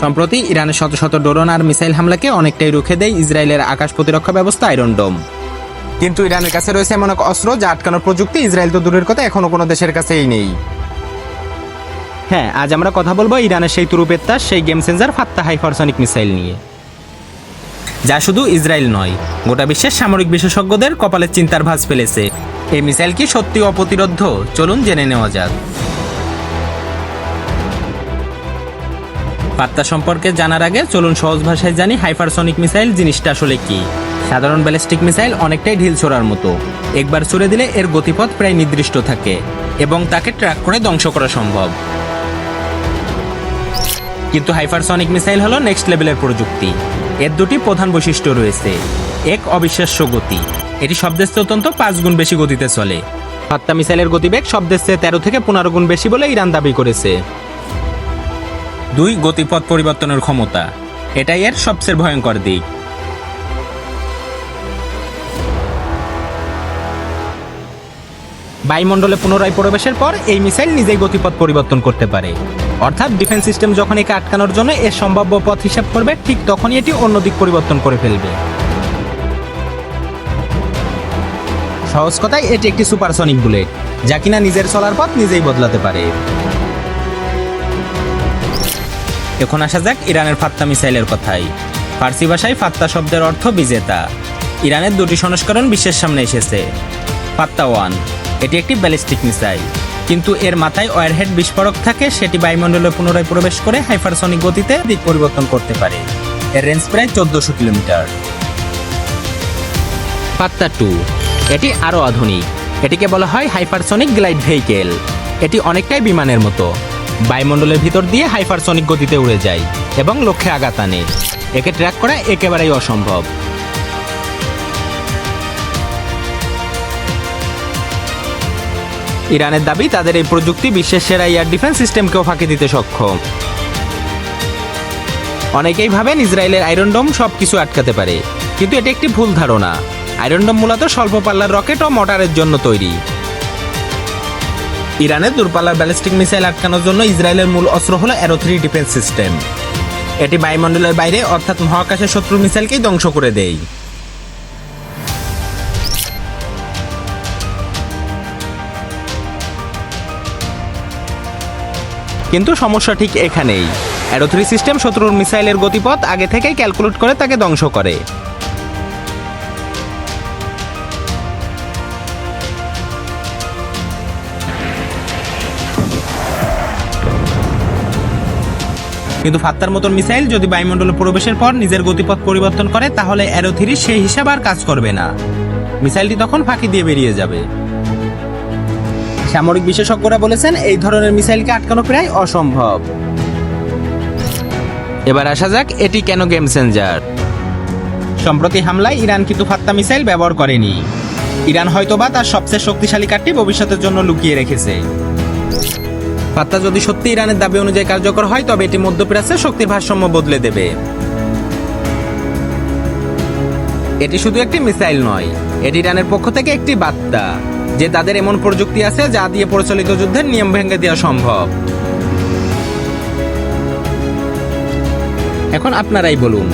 সম্প্রতি ইরানের শত শত ড্রোন আর মিসাইল হামলাকে অনেকটাই রুখে দেয় ইসরায়েলের আকাশ প্রতিরক্ষা ব্যবস্থা আয়রন ডোম। কিন্তু ইরানের কাছে রয়েছে এমন এক অস্ত্র যা আটকানোর প্রযুক্তি ইসরায়েল তো দূরের কথা এখনও কোনো দেশের কাছেই নেই। হ্যাঁ আজ আমরা কথা বলব ইরানের সেই তুরুপেত্তার সেই game changer Fattah hypersonic missile নিয়ে। যা শুধু ইসরায়েল নয়, গোটা বিশ্বের সামরিক বিশেষজ্ঞদের কপালের চিন্তার ভাঁজ ফেলেছে। এই মিসাইল কি সত্যি অপ্রতিরোধ্য চলুন জেনে নেওয়া যাক। বার্তা সম্পর্কে জানার আগে চলুন সহজ ভাষায় জানি হাইপারসনিক মিসাইল জিনিসটা আসলে কি। সাধারণ ব্যালিস্টিক মিসাইল অনেকটাই ঢিল ছোড়ার মতো। একবার ছুড়ে দিলে এর গতিপথ প্রায় নির্দিষ্ট থাকে এবং তাকে ট্র্যাক করে ধ্বংস করা সম্ভব। কিন্তু হাইপারসনিক মিসাইল হলো নেক্সট লেভেলের প্রযুক্তি। এর দুটি প্রধান বৈশিষ্ট্য রয়েছে। এক, অবিশ্বাস্য গতি। এটি শব্দের অত্যন্ত পাঁচ গুণ বেশি গতিতে চলে। ফাত্তা মিসাইলের গতিবেগ শব্দের চেয়ে তেরো থেকে পনেরো গুণ বেশি বলে ইরান দাবি করেছে। দুই গতিপথ পরিবর্তনের ক্ষমতা। এটাই এর সবচেয়ে ভয়ঙ্কর দিক। বায়ুমণ্ডলে পুনরায় প্রবেশের পর এই মিসাইল নিজেই গতিপথ পরিবর্তন করতে পারে। অর্থাৎ ডিফেন্স সিস্টেম যখন একে আটকানোর জন্য এর সম্ভাব্য পথ হিসাব করবে, ঠিক তখনই এটি অন্য দিক পরিবর্তন করে ফেলবে। সহজ কথায়, এটি একটি সুপারসনিক বুলেট, যা কিনা নিজের চলার পথ নিজেই বদলাতে পারে। এখন আসা যাক ইরানের ফাত্তা মিসাইলের কথাই ফার্সি ভাষায় ফাত্তা শব্দের অর্থ বিজেতা। ইরানের দুটি সংস্করণ বিশ্বের সামনে এসেছে। ফাত্তা ওয়ান, এটি একটি ব্যালিস্টিক মিসাইল। কিন্তু এর মাথায় ওয়ারহেড বিস্ফোরক থাকে, সেটি বায়ুমণ্ডলে পুনরায় প্রবেশ করে হাইপারসনিক গতিতে দিক পরিবর্তন করতে পারে। এর রেঞ্জ প্রায় চোদ্দশো কিলোমিটার। ফাত্তা টু, এটি আরও আধুনিক। এটিকে বলা হয় হাইপারসনিক গ্লাইড ভেহিকেল। এটি অনেকটাই বিমানের মতো। বায়ুমণ্ডলের ভিতর দিয়ে হাইপারসনিক গতিতে উড়ে যায় এবং লক্ষ্যে আঘাত আনে। একে ট্র্যাক করা একেবারেই অসম্ভব। ইরানের দাবি, তাদের এই প্রযুক্তি বিশ্বের সেরা এয়ার ডিফেন্স সিস্টেমকেও ফাঁকি দিতে সক্ষম। অনেকেই ভাবেন ইসরায়েলের আয়রন ডোম সব কিছু আটকাতে পারে, কিন্তু এটি একটি ভুল ধারণা। আয়রন ডোম মূলত স্বল্প পাল্লার রকেট ও মোটরের জন্য তৈরি। ইরানের দূরপাল্লার ব্যালিস্টিক মিসাইল আটকানোর জন্য ইসরায়েলের মূল অস্ত্র হলো অ্যারো থ্রি ডিফেন্স সিস্টেম এটি বায়ুমণ্ডলের বাইরে, অর্থাৎ মহাকাশের শত্রু মিসাইলকেই ধ্বংস করে দেয়। কিন্তু সমস্যা ঠিক এখানেই। অ্যারো থ্রি সিস্টেম শত্রুর মিসাইলের গতিপথ আগে থেকেই ক্যালকুলেট করে তাকে ধ্বংস করে। কিন্তু ফাত্তার মতন মিসাইল যদি বায়ুমণ্ডলে প্রবেশের পর নিজের গতিপথ পরিবর্তন করে, তাহলে অ্যারো থ্রি সেই হিসাব আর কাজ করবে না। মিসাইলটি তখন ফাঁকি দিয়ে বেরিয়ে যাবে। সামরিক বিশেষজ্ঞরা বলেছেন, এই ধরনের মিসাইলকে আটকানো প্রায় অসম্ভব। এবার আসা যাক, এটি কেন গেম চেঞ্জার? সম্প্রতি হামলায় ইরান কিন্তু ফাত্তা মিসাইল ব্যবহার করেনি। ইরান হয়তোবা তার সবচেয়ে শক্তিশালী কার্ডটি ভবিষ্যতের জন্য লুকিয়ে রেখেছে। ফাত্তা যদি সত্যি ইরানের দাবি অনুযায়ী কার্যকর হয়, তবে এটি মধ্যপ্রাচ্যের শক্তির ভারসাম্য বদলে দেবে। এটি শুধু একটি মিসাইল নয়, এটি ইরানের পক্ষ থেকে একটি বার্তা, যে তাদের এমন প্রযুক্তি আছে যা দিয়ে পরিচালিত যুদ্ধের নিয়ম ভেঙে দেওয়া সম্ভব। এখন আপনারাই বলুন,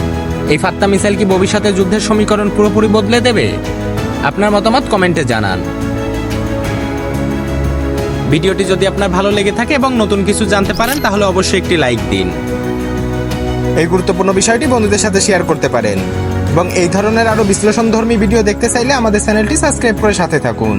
এই ফাত্তা মিসাইল কি ভবিষ্যতে যুদ্ধের সমীকরণ পুরোপুরি বদলে দেবে? আপনার মতামত কমেন্টে জানান। ভিডিওটি যদি আপনার ভালো লেগে থাকে এবং নতুন কিছু জানতে পারেন, তাহলে অবশ্যই একটি লাইক দিন। এই গুরুত্বপূর্ণ বিষয়টি বন্ধুদের সাথে শেয়ার করতে পারেন। এবং এই ধরনের আরও বিশ্লেষণধর্মী ভিডিও দেখতে চাইলে আমাদের চ্যানেলটি সাবস্ক্রাইব করে সাথে থাকুন।